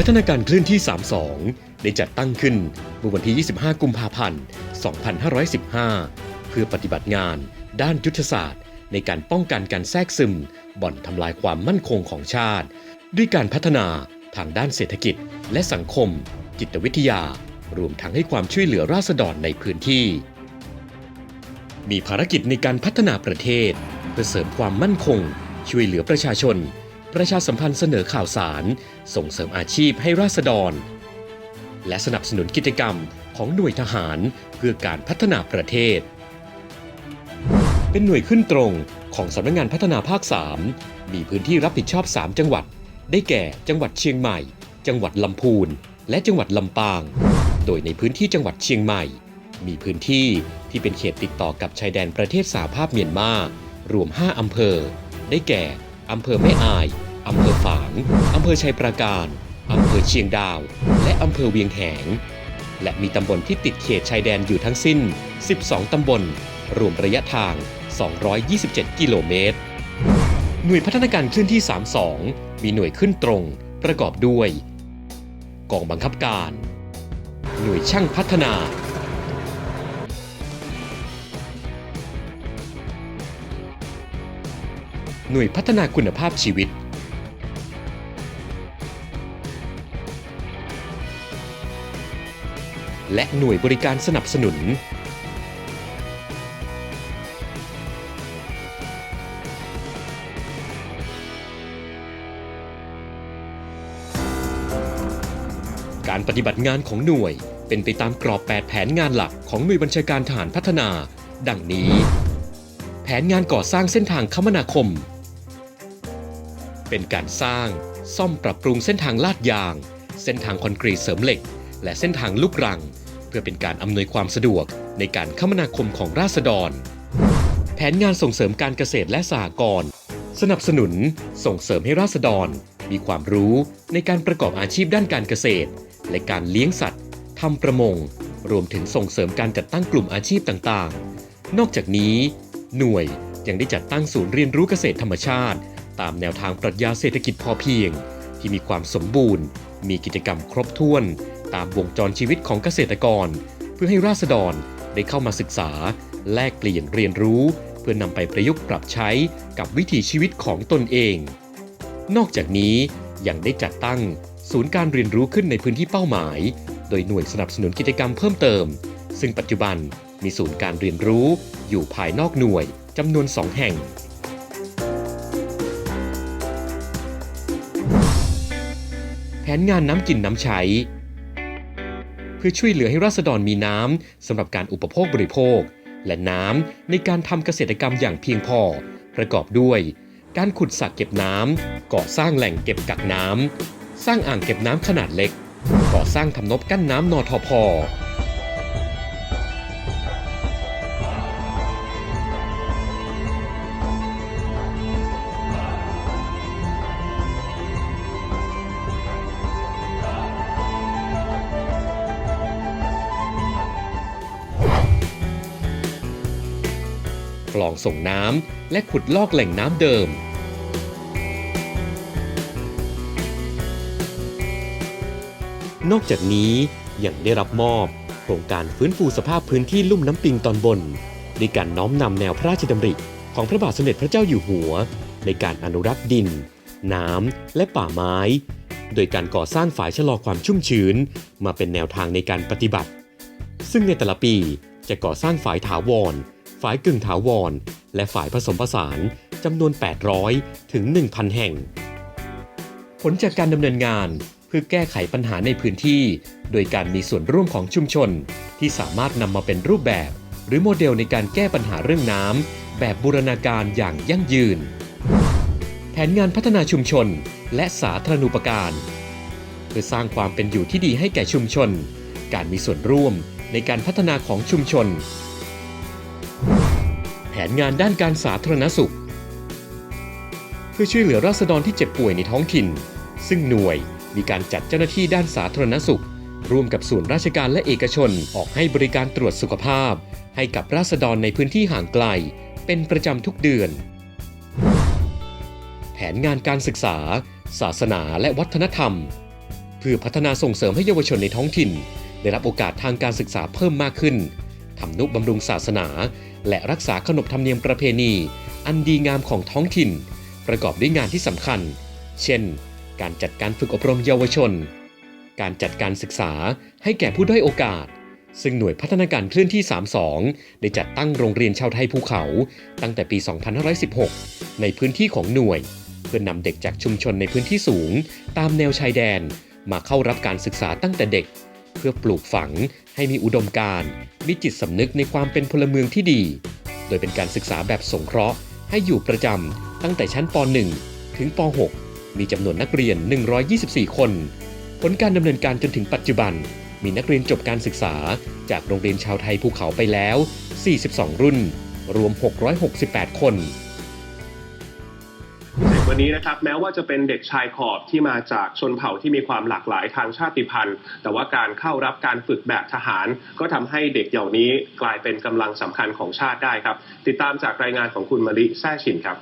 ัฒนาการคลื่นที่ 32 ได้จัดตั้งขึ้นเมื่อวันที่ 25 กุมภาพันธ์ 2515 เพื่อปฏิบัติงานด้านยุทธศาสตร์ ในการป้องกันการแทรกซึม บ่อนทำลายความมั่นคงของชาติ ด้วยการพัฒนาทางด้านเศรษฐกิจและสังคม จิตวิทยา รวมทั้งให้ความช่วยเหลือราษฎรในพื้นที่ มีภารกิจในการพัฒนาประเทศ เพื่อเสริมความมั่นคง ช่วยเหลือประชาชน ประชาสัมพันธ์เสนอข่าวสาร ส่งเสริมอาชีพให้ราษฎร และสนับสนุนกิจกรรมของหน่วยทหารเพื่อการพัฒนาประเทศ เป็นหน่วยขึ้นตรงของสำนักงานพัฒนาภาค 3 มีพื้นที่รับผิดชอบ 3 จังหวัด ได้แก่ จังหวัดเชียงใหม่ จังหวัดลำพูน และจังหวัดลำปาง โดยในพื้นที่จังหวัดเชียงใหม่ มีพื้นที่ที่เป็นเขตติดต่อกับชายแดนประเทศสาภาพเมียนมา รวม 5 อำเภอ ได้แก่ อำเภอแม่อาย อำเภอฝาง อำเภอชัยปราการ อำเภอเชียงดาว และอำเภอเวียงแหง และมีตำบลที่ติดเขตชายแดนอยู่ทั้งสิ้น 12 ตำบล รวมระยะทาง 227 กิโลเมตร หน่วยพัฒนาการคลื่นที่ 32 มีหน่วยขึ้นตรง ประกอบด้วย กองบังคับการ หน่วยช่างพัฒนา หน่วยพัฒนาคุณภาพชีวิต และหน่วยบริการสนับสนุน การปฏิบัติงานของหน่วยเป็นไปตามกรอบ 8 แผนงานหลักของหน่วยบัญชาการทหารพัฒนา ดังนี้ แผนงานก่อสร้างเส้นทางคมนาคม เป็นการสร้าง ซ่อมปรับปรุงเส้นทางลาดยาง เส้นทางคอนกรีตเสริมเหล็ก และเส้นทางลูกรัง เพื่อเป็นการอำนวยความสะดวกในการคมนาคมของราษฎร แผนงานส่งเสริมการเกษตรและสหกรณ์สนับสนุนส่งเสริมให้ราษฎร มีความรู้ในการประกอบอาชีพด้านการเกษตร และการเลี้ยงสัตว์ทำประมง รวมถึงส่งเสริมการจัดตั้งกลุ่มอาชีพต่างๆ นอกจากนี้ หน่วยยังได้จัดตั้งศูนย์เรียนรู้เกษตรธรรมชาติ ตามแนวทางปรัชญาเศรษฐกิจพอเพียง ที่มีความสมบูรณ์ มีกิจกรรมครบถ้วน ตามวงจรชีวิตของเกษตรกร เพื่อให้ราษฎรได้เข้ามาศึกษา แลกเปลี่ยนเรียนรู้ เพื่อนำไปประยุกต์ปรับใช้กับวิถีชีวิตของตนเอง นอกจากนี้ยังได้จัดตั้งศูนย์การเรียนรู้ขึ้นในพื้นที่เป้าหมาย โดยหน่วยสนับสนุนกิจกรรมเพิ่มเติม ซึ่งปัจจุบันมีศูนย์การเรียนรู้อยู่ภายนอกหน่วยจำนวน 2 แห่ง นงานน้ำกินน้ำใช้ เพื่อช่วยเหลือให้ราษฎรมีน้ำสำหรับการอุปโภคบริโภค และน้ำในการทำเกษตรกรรมอย่างเพียงพอ ประกอบด้วย การขุดสระเก็บน้ำก่อสร้างแหล่งเก็บกักน้ำสร้างอ่างเก็บน้ำขนาดเล็ก ก่อสร้างทำนบกั้นน้ำนทพอ ลองส่งน้ำและขุดลอกแหล่งน้ำเดิม นอกจากนี้ยังได้รับมอบโครงการฟื้นฟูสภาพพื้นที่ลุ่มน้ำปิงตอนบนด้วยการน้อมนำแนวพระราชดำริ ของพระบาทสมเด็จพระเจ้าอยู่หัว ในการอนุรักษ์ดิน น้ำและป่าไม้ โดยการก่อสร้างฝายชะลอความชุ่มชื้น มาเป็นแนวทางในการปฏิบัติ ซึ่งในแต่ละปีจะก่อสร้างฝายถาวร ฝายกึ่งถาวร และฝายผสมผสานจำนวน 800 ถึง 1,000 แห่ง ผลจากการดำเนินงานเพื่อแก้ไขปัญหาในพื้นที่ โดยการมีส่วนร่วมของชุมชน ที่สามารถนำมาเป็นรูปแบบ หรือโมเดลในการแก้ปัญหาเรื่องน้ำแบบบูรณาการอย่างยั่งยืน แผนงานพัฒนาชุมชน และสาธารณูปการเพื่อสร้างความเป็นอยู่ที่ดีให้แก่ชุมชน การมีส่วนร่วมในการพัฒนาของชุมชน แผนงานด้านการสาธารณสุข เพื่อช่วยเหลือราษฎรที่เจ็บป่วยในท้องถิ่น ซึ่งหน่วยมีการจัดเจ้าหน้าที่ด้านสาธารณสุข ร่วมกับส่วนราชการและเอกชนออกให้บริการตรวจสุขภาพ ให้กับราษฎรในพื้นที่ห่างไกล เป็นประจำทุกเดือน แผนงานการศึกษา ศาสนาและวัฒนธรรม เพื่อพัฒนาส่งเสริมให้เยาวชนในท้องถิ่น ได้รับโอกาสทางการศึกษาเพิ่มมากขึ้นทำนุบำรุงศาสนา และรักษาขนบธรรมเนียมประเพณี อันดีงามของท้องถิ่น ประกอบด้วยงานที่สำคัญ เช่น การจัดการฝึกอบรมเยาวชน การจัดการศึกษาให้แก่ผู้ด้อยโอกาส ซึ่งหน่วยพัฒนาการเคลื่อนที่ 32 ได้จัดตั้งโรงเรียนชาวไทยภูเขา ตั้งแต่ปี 2516 ในพื้นที่ของหน่วย เพื่อนนำเด็กจากชุมชนในพื้นที่สูง ตามแนวชายแดน มาเข้ารับการศึกษาตั้งแต่เด็ก เพื่อปลูกฝังให้มีอุดมการณ์มีจิตสำนึกในความเป็นพลเมืองที่ดี โดยเป็นการศึกษาแบบสงเคราะห์ ให้อยู่ประจำตั้งแต่ชั้นป .1 ถึงป .6 มีจำนวนนักเรียน 124 คน ผลการดำเนินการจนถึงปัจจุบัน มีนักเรียนจบการศึกษา จากโรงเรียนชาวไทยภูเขาไปแล้ว 42 รุ่น รวม 668 คน วันนี้นะครับแม้ว่าจะเป็นเด็กชายขอบที่มาจากชนเผ่าที่มีความหลากหลายทางชาติพันธุ์ แต่ว่าการเข้ารับการฝึกแบบทหาร ก็ทำให้เด็กเหล่านี้กลายเป็นกำลังสำคัญของชาติได้ครับ ติดตามจากรายงานของคุณมะลิแซ่ชินครับ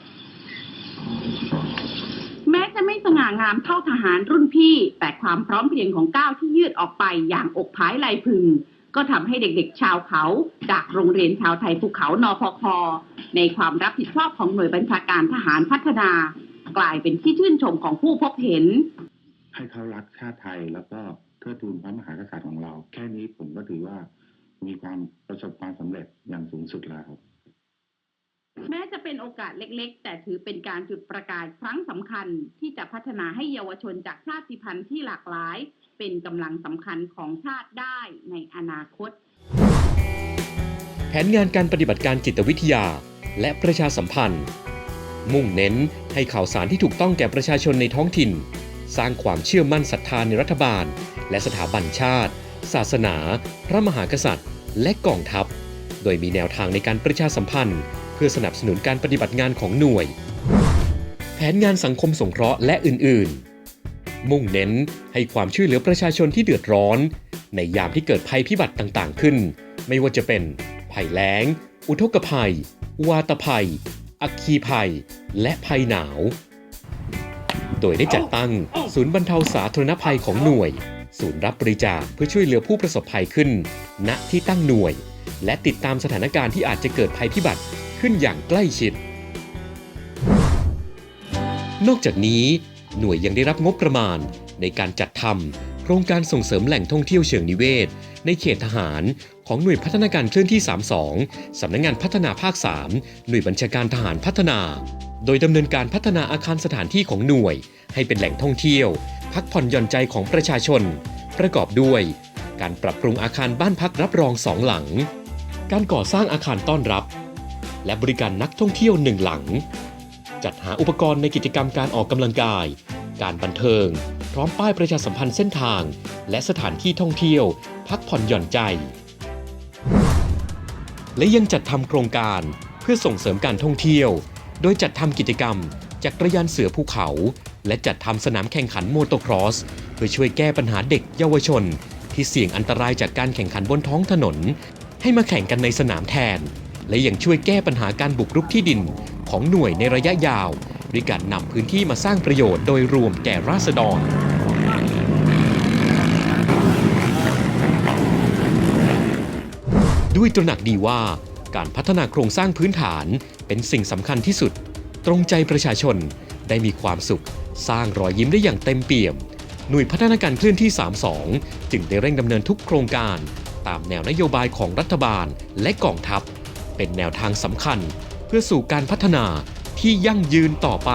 แม้จะไม่สง่างามเท่าทหารรุ่นพี่ แต่ความพร้อมเพรียงของก้าวที่ยืดออกไปอย่างอกผายไหลพึงก็ทำให้เด็กๆ ชาวเขา จากโรงเรียนชาวไทยภูเขานพคในความรับผิดชอบของหน่วยบัญชาการทหารพัฒนา กลายเป็นที่ชื่นชมของผู้พบเห็น ให้เขารักชาติไทยแล้วก็เทิดทูนพระมหากษัตริย์ของเรา แค่นี้ผมก็ถือว่ามีความประสบความสำเร็จอย่างสูงสุดแล้วครับแม้จะเป็นโอกาสเล็กๆ แต่ถือเป็นการจุดประกายครั้งสำคัญที่จะพัฒนาให้เยาวชนจากชาติพันธุ์ที่หลากหลาย เป็นกำลังสำคัญของชาติได้ในอนาคต แผนงานการปฏิบัติการจิตวิทยา และประชาสัมพันธ์ มุ่งเน้นให้ข่าวสารที่ถูกต้องแก่ประชาชนในท้องถิ่น สร้างความเชื่อมั่นศรัทธาในรัฐบาล และสถาบันชาติ ศาสนา พระมหากษัตริย์ และกองทัพ โดยมีแนวทางในการประชาสัมพันธ์ เพื่อสนับสนุนการปฏิบัติงานของหน่วย แผนงานสังคมสงเคราะห์และอื่น ๆ มุ่งเน้นให้ความช่วยเหลือประชาชนที่เดือดร้อน ในยามที่เกิดภัยพิบัติต่าง ๆ ขึ้น ไม่ว่าจะเป็นภัยแล้ง อุทกภัย วาตภัย อัคคีภัย และภัยหนาว โดยได้จัดตั้งศูนย์บรรเทาสาธารณภัยของหน่วย ศูนย์รับบริจาคเพื่อช่วยเหลือผู้ประสบภัยขึ้น ณที่ตั้งหน่วย และติดตามสถานการณ์ที่อาจจะเกิดภัยพิบัติขึ้นอย่างใกล้ชิด นอกจากนี้ หน่วยยังได้รับงบประมาณในการจัดทำโครงการส่งเสริมแหล่งท่องเที่ยวเชิงนิเวศ ในเขตทหาร ของหน่วยพัฒนาการเคลื่อนที่ 32 สำนักงงานพัฒนาภาค 3 หน่วยบัญชาการทหารพัฒนา โดยดำเนินการพัฒนาอาคารสถานที่ของหน่วย ให้เป็นแหล่งท่องเที่ยว พักผ่อนหย่อนใจของประชาชน ประกอบด้วย การปรับปรุงอาคารบ้านพักรับรองสองหลัง การก่อสร้างอาคารต้อนรับ และบริการนักท่องเที่ยวหนึ่งหลัง จัดหาอุปกรณ์ในกิจกรรมการออกกำลังกาย การบันเทิง ร้อมป้ายประชาสัมพันธ์เส้นทาง และสถานที่ท่องเที่ยว พักผ่อนหย่อนใจ และยังจัดทำโครงการเพื่อส่งเสริมการท่องเที่ยว โดยจัดทำกิจกรรมจักรยานเสือภูเขา และจัดทำสนามแข่งขันโมโตครอส เพื่อช่วยแก้ปัญหาเด็กเยาวชน ที่เสี่ยงอันตรายจากการแข่งขันบนท้องถนน ให้มาแข่งกันในสนามแทน และยังช่วยแก้ปัญหาการบุกรุกที่ดินของหน่วยในระยะยาว ด้วยการนำพื้นที่มาสร้างประโยชน์โดยรวมแก่ราษฎร ด้วยตระหนักดีว่าการพัฒนาโครงสร้างพื้นฐานเป็นสิ่งสำคัญที่สุด ตรงใจประชาชนได้มีความสุข สร้างรอยยิ้มได้อย่างเต็มเปี่ยม หน่วยพัฒนาการเคลื่อนที่ 32 จึงได้เร่งดำเนินทุกโครงการ ตามแนวนโยบายของรัฐบาลและกองทัพ เป็นแนวทางสำคัญเพื่อสู่การพัฒนา ที่ยั่งยืนต่อไป